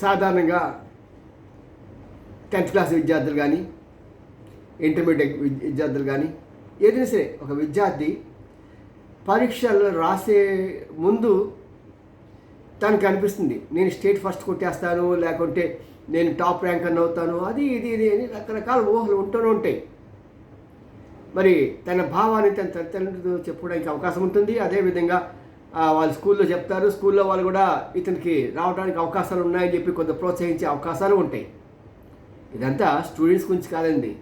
సాధారణంగా tenth class విద్యార్థులు కానీ ఇంటర్మీడియట్ విద్యార్థులు కానీ ఏదైనా సరే ఒక విద్యార్థి పరీక్షలు రాసే ముందు తనకు అనిపిస్తుంది నేను స్టేట్ ఫస్ట్ కొట్టేస్తాను లేకుంటే నేను టాప్ ర్యాంక్ అని అవుతాను అది ఇది ఇది అని రకరకాల ఊహలు ఉంటూనే ఉంటాయి. మరి తన భావాన్ని తన తల్లిదండ్రులతో చెప్పుకోవడానికి అవకాశం ఉంటుంది అదేవిధంగా వాళ్ళు స్కూల్లో చెప్తారు స్కూల్లో వాళ్ళు కూడా ఇతనికి రావడానికి అవకాశాలు ఉన్నాయని చెప్పి కొంత ప్రోత్సహించే అవకాశాలు ఉంటాయి. ఇదంతా స్టూడెంట్స్ గురించి కాదండి.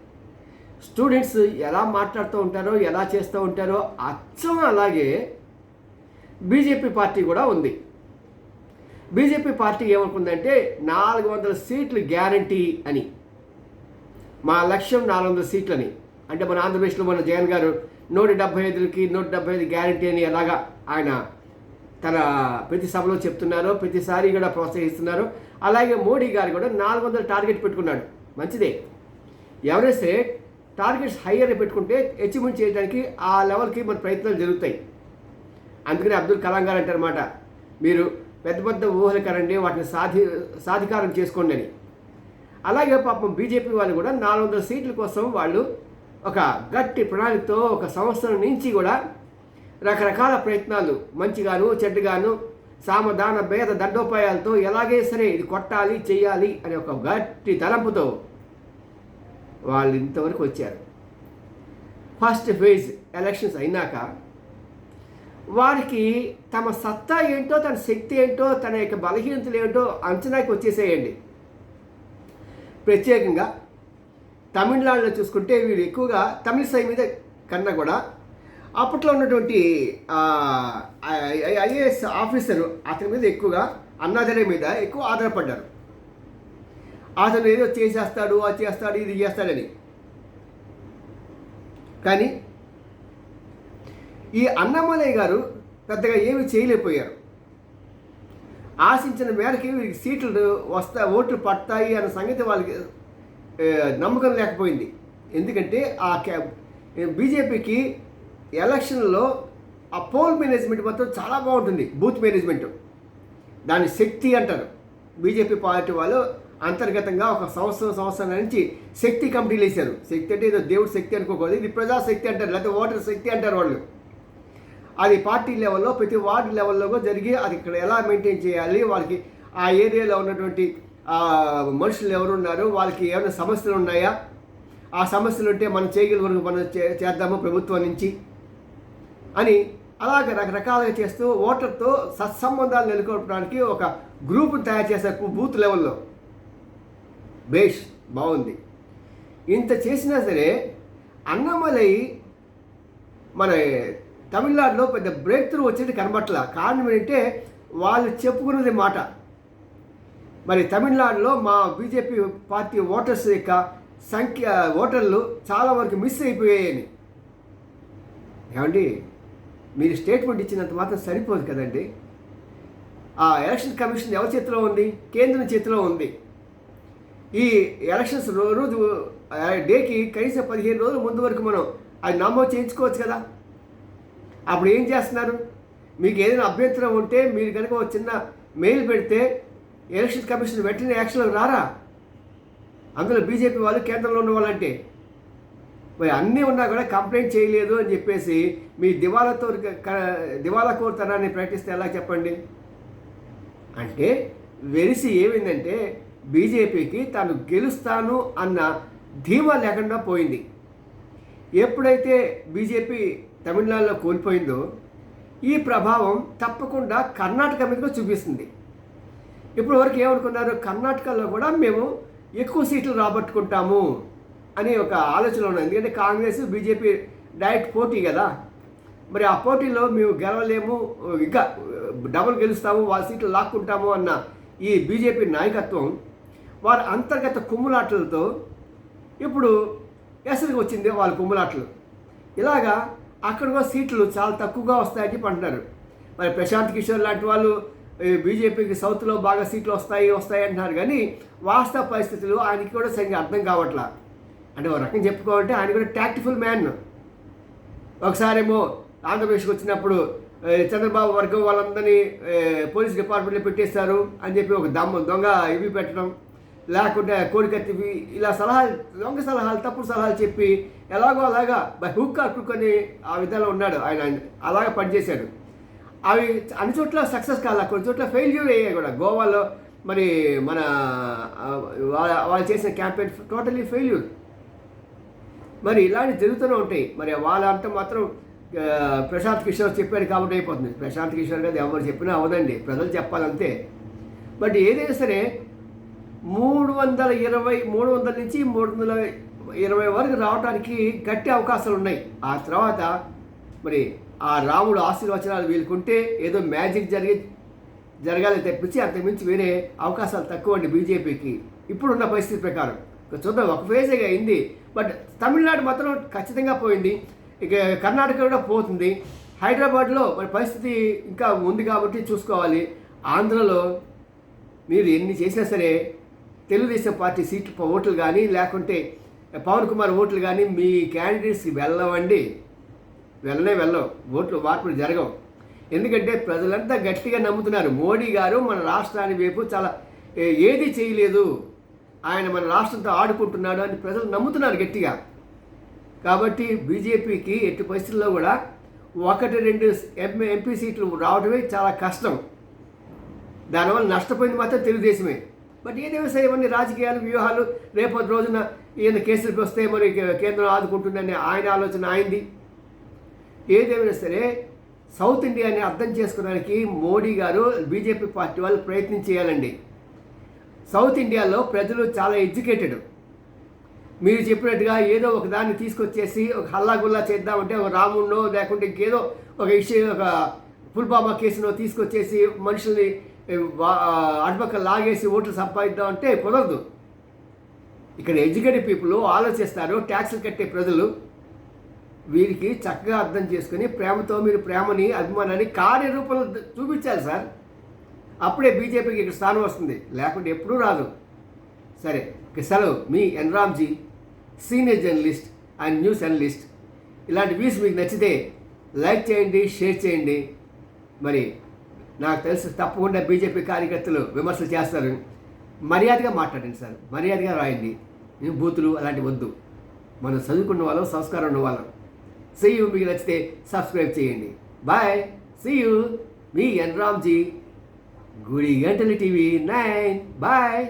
స్టూడెంట్స్ ఎలా మాట్లాడుతూ ఉంటారో ఎలా చేస్తూ ఉంటారో అచ్చం అలాగే బీజేపీ పార్టీ కూడా ఉంది. బీజేపీ పార్టీ ఏమనుకుందంటే నాలుగు వందల సీట్లు గ్యారంటీ అని. మా లక్ష్యం నాలుగు వందల సీట్లని. అంటే మన ఆంధ్రప్రదేశ్లో మన జగన్ గారు నూట డెబ్బై ఐదులకి నూట డెబ్బై ఐదు గ్యారంటీ అని ఎలాగా ఆయన తన ప్రతి సభలో చెప్తున్నారో ప్రతిసారి కూడా ప్రోత్సహిస్తున్నారు. అలాగే మోడీ గారు కూడా నాలుగు వందల టార్గెట్ పెట్టుకున్నాడు. మంచిదే. ఎవరెస్ట్ సరే టార్గెట్స్ హయ్యర్ పెట్టుకుంటే అచీవ్మెంట్ చేయడానికి ఆ లెవెల్కి మన ప్రయత్నాలు జరుగుతాయి. అందుకని అబ్దుల్ కలాం గారు అంటారన్నమాట మీరు పెద్ద పెద్ద ఊహలు కరండి వాటిని సాధి సాధికారం చేసుకోండి అని. అలాగే పాపం బీజేపీ వాళ్ళు కూడా నాలుగు వందల సీట్ల కోసం వాళ్ళు ఒక గట్టి ప్రణాళికతో ఒక సంవత్సరం నుంచి కూడా రకరకాల ప్రయత్నాలు మంచిగాను చెడ్డగాను సామధాన భేద దండోపాయాలతో ఎలాగే సరే ఇది కొట్టాలి చేయాలి అనే ఒక గట్టి తలంపుతో వాళ్ళు ఇంతవరకు వచ్చారు. ఫస్ట్ ఫేజ్ ఎలక్షన్స్ అయినాక వారికి తమ సత్తా ఏంటో తన శక్తి ఏంటో తన యొక్క బలహీనతలు ఏంటో అంచనాకి వచ్చేసేయండి. ప్రత్యేకంగా తమిళనాడులో చూసుకుంటే వీళ్ళు ఎక్కువగా తమిళ సై మీద కన్నా కూడా అప్పట్లో ఉన్నటువంటి ఐఏఎస్ ఆఫీసర్ అతని మీద ఎక్కువగా అన్నాదరే మీద ఎక్కువ ఆధారపడ్డారు. అతను ఏదో చేసేస్తాడు అది చేస్తాడు ఇది చేస్తాడని. కానీ ఈ అన్నమలయ్య గారు పెద్దగా ఏమీ చేయలేకపోయారు. ఆశించిన మేరకి వీరికి సీట్లు వస్తా ఓట్లు పడతాయి అన్న సంగతి వాళ్ళకి నమ్మకం లేకపోయింది. ఎందుకంటే ఆ క్యా బీజేపీకి ఎలక్షన్లో ఆ పోల్ మేనేజ్మెంట్ మాత్రం చాలా బాగుంటుంది బూత్ మేనేజ్మెంట్. దాని శక్తి అంటారు. బీజేపీ పార్టీ వాళ్ళు అంతర్గతంగా ఒక సంవత్సరం సంవత్సరం నుంచి శక్తి కమిటీలు వేశారు. శక్తి అంటే ఏదో దేవుడి శక్తి అనుకోకూడదు ఇది ప్రజాశక్తి అంటారు లేకపోతే ఓటర్ శక్తి అంటారు వాళ్ళు. అది పార్టీ లెవెల్లో ప్రతి వార్డు లెవెల్లో కూడా జరిగి అది ఇక్కడ ఎలా మెయింటైన్ చేయాలి వాళ్ళకి ఆ ఏరియాలో ఉన్నటువంటి ఆ, మనుషులు ఎవరు ఉన్నారు వాళ్ళకి ఏమైనా సమస్యలు ఉన్నాయా? ఆ సమస్యలు ఉంటే మనం చేయగల వరకు మనం చే- చేద్దాము ప్రభుత్వం నుంచి. అని అలాగ రకరకాలుగా చేస్తూ ఓటర్తో సత్సంబంధాలు నెలకొల్పడానికి ఒక గ్రూప్ను తయారు చేశారు బూత్ లెవెల్లో. బేష్ బాగుంది. ఇంత చేసినా సరే అన్నమలై మన తమిళనాడులో పెద్ద బ్రేక్ త్రూ వచ్చేది కనబట్ల. కారణం ఏంటంటే వాళ్ళు చెప్పుకున్నది మాట. మరి తమిళనాడులో మా బీజేపీ పార్టీ ఓటర్స్ యొక్క సంఖ్య ఓటర్లు చాలా వరకు మిస్ అయిపోయాయని. ఏమండి? మీరు స్టేట్మెంట్ ఇచ్చినంత మాత్రం సరిపోదు కదండి. ఆ ఎలక్షన్ కమిషన్ ఎవరి చేతిలో ఉంది? కేంద్రం చేతిలో ఉంది. ఈ ఎలక్షన్స్ రోజు డేకి కనీసం పదిహేను రోజుల ముందు వరకు మనం అది నమోదు చేయించుకోవచ్చు కదా. అప్పుడు ఏం చేస్తున్నారు? మీకు ఏదైనా అభ్యంతరం ఉంటే మీరు కనుక ఒక చిన్న మెయిల్ పెడితే ఎలక్షన్ కమిషన్ వెంటనే యాక్షన్లోకి రారా? అందులో బీజేపీ వాళ్ళు కేంద్రంలో ఉన్న వాళ్ళంటే మరి అన్నీ ఉన్నా కూడా కంప్లైంట్ చేయలేదు అని చెప్పేసి మీ దివాలతో దివాలా కోరుతనాన్ని ప్రకటిస్తే ఎలా చెప్పండి? అంటే వెలిసి ఏమైందంటే బీజేపీకి తాను గెలుస్తాను అన్న ధీమా లేకుండా పోయింది. ఎప్పుడైతే బీజేపీ తమిళనాడులో కోల్పోయిందో ఈ ప్రభావం తప్పకుండా కర్ణాటక మీద చూపిస్తుంది. ఇప్పుడు వరకు ఏమనుకున్నారు? కర్ణాటకలో కూడా మేము ఎక్కువ సీట్లు రాబట్టుకుంటాము. అనే ఒక ఆలోచన ఉన్నది ఎందుకంటే కాంగ్రెస్ బీజేపీ డైరెక్ట్ పోటీ కదా. మరి ఆ పోటీలో మేము గెలవలేము ఇంకా డబుల్ గెలుస్తాము వాళ్ళ సీట్లు లాక్కుంటాము అన్న ఈ బీజేపీ నాయకత్వం వారి అంతర్గత కుమ్ములాటలతో ఇప్పుడు ఎసరికి వచ్చింది వాళ్ళ కుమ్ములాటలు. ఇలాగా అక్కడ కూడా సీట్లు చాలా తక్కువగా వస్తాయని చెప్పి అంటున్నారు. మరి ప్రశాంత్ కిషోర్ లాంటి వాళ్ళు బీజేపీకి సౌత్లో బాగా సీట్లు వస్తాయి వస్తాయి అంటున్నారు. కానీ వాస్తవ పరిస్థితులు ఆయనకి కూడా సరిగ్గా అర్థం కావట్లా. అంటే ఒక రకం చెప్పుకోవాలంటే ఆయన కూడా టాక్టిఫుల్ మ్యాన్ ఒకసారేమో ఆంధ్రప్రదేశ్కి వచ్చినప్పుడు చంద్రబాబు వర్గం వాళ్ళందరినీ పోలీస్ డిపార్ట్మెంట్లో పెట్టేస్తారు అని చెప్పి ఒక దమ్మ దొంగ ఇవి పెట్టడం లేకుంటే కోడికత్తివి ఇలా సలహాలు దొంగ సలహాలు తప్పుడు సలహాలు చెప్పి ఎలాగో అలాగా బై హుక్ అట్టుకొని ఆ విధంగా ఉన్నాడు. ఆయన అలాగా పనిచేశాడు. అవి అన్ని చోట్ల సక్సెస్ కాల కొన్ని చోట్ల ఫెయిల్యూర్ అయ్యాయి కూడా. గోవాలో మరి మన వాళ్ళ వాళ్ళు చేసిన క్యాంపెయిన్ టోటలీ ఫెయిల్యూర్ మరి ఇలాంటి జరుగుతూనే ఉంటాయి. మరి వాళ్ళంతా మాత్రం ప్రశాంత్ కిషోర్ చెప్పాడు కాబట్టి అయిపోతుంది. ప్రశాంత్ కిషోర్ గారు ఎవరు చెప్పినా అవదండి ప్రజలు చెప్పాలంతే. బట్ ఏదైనా సరే మూడు వందల ఇరవై మూడు వందల నుంచి మూడు వందల ఇరవై వరకు రావడానికి గట్టి అవకాశాలు ఉన్నాయి. ఆ తర్వాత మరి ఆ రాముడు ఆశీర్వచనాలు వీలుకుంటే ఏదో మ్యాజిక్ జరిగి జరగాలి తప్పించి అంతకుమించి వేరే అవకాశాలు తక్కువ అండి బీజేపీకి. ఇప్పుడున్న పరిస్థితి ప్రకారం. చూద్దాం ఒక ఫేజేగా అయింది. బట్ తమిళనాడు మాత్రం ఖచ్చితంగా పోయింది. ఇక కర్ణాటక కూడా పోతుంది. హైదరాబాద్లో మరి పరిస్థితి ఇంకా ఉంది కాబట్టి చూసుకోవాలి. ఆంధ్రలో మీరు ఎన్ని చేసినా సరే తెలుగుదేశం పార్టీ సీట్ ఓట్లు కానీ లేకుంటే పవన్ కుమార్ ఓట్లు కానీ మీ క్యాండిడేట్స్కి వెళ్ళవండి. వెళ్ళనే వెళ్ళవు. ఓట్లు మార్పులు జరగవు. ఎందుకంటే ప్రజలంతా గట్టిగా నమ్ముతున్నారు. మోడీ గారు మన రాష్ట్రాన్ని వైపు చాలా ఏది చేయలేదు. ఆయన మన రాష్ట్రంతో ఆడుకుంటున్నాడు అని ప్రజలు నమ్ముతున్నారు గట్టిగా. కాబట్టి బీజేపీకి ఎట్టి పరిస్థితుల్లో కూడా ఒకటి రెండు ఎంపీ ఎంపీ సీట్లు రావడమే చాలా కష్టం. దానివల్ల నష్టపోయింది మాత్రం తెలుగుదేశమే. బట్ ఏదేమో సరే ఇవన్నీ రాజకీయాలు వ్యూహాలు రేపటి రోజున ఈయన కేసులకు వస్తే మరి కేంద్రం ఆదుకుంటుందని ఆయన ఆలోచన ఆయనది ఏదేమైనా సరే సౌత్ ఇండియాని అర్థం చేసుకోవడానికి మోడీ గారు బీజేపీ పార్టీ వాళ్ళు ప్రయత్నం చేయాలండి. సౌత్ ఇండియాలో ప్రజలు చాలా ఎడ్యుకేటెడ్. మీరు చెప్పినట్టుగా ఏదో ఒక దాన్ని తీసుకొచ్చేసి ఒక హల్లాగుల్లా చేద్దామంటే ఒక రాముడినో లేకుంటే ఇంకేదో ఒక ఇష్యూ ఒక పుల్బాబా కేసునో తీసుకొచ్చేసి మనుషుల్ని ఏ, అటుపక్క లాగేసి ఓట్లు సంపాదిద్దాం అంటే కుదరదు. ఇక్కడ ఎడ్యుకేటెడ్ పీపుల్ ఆలోచిస్తారు ట్యాక్సులు కట్టే ప్రజలు వీరికి చక్కగా అర్థం చేసుకుని ప్రేమతో మీరు ప్రేమని అభిమానాన్ని కార్యరూపంలో చూపించాలి సార్. అప్పుడే బీజేపీకి ఇక్కడ స్థానం వస్తుంది. లేకుంటే ఎప్పుడూ రాదు. సరే సెలవు. మీ N Ramji senior journalist and news analyst. ఇలాంటి వ్యూస్ మీకు నచ్చితే లైక్ చేయండి షేర్ చేయండి. మరి నాకు తెలుసు తప్పకుండా బీజేపీ కార్యకర్తలు విమర్శలు చేస్తారు. మర్యాదగా మాట్లాడండి సార్. మర్యాదగా రాయండి. బూతులు అలాంటివి వద్దు. మనం చదువుకున్న వాళ్ళం సంస్కారం ఉన్న వాళ్ళం. సీ మీకు నచ్చితే సబ్స్క్రైబ్ చేయండి. బాయ్. సీ యూ మీ ఎన్ రామ్జీ. గుడి గంటలు టీవీ నైన్. బాయ్.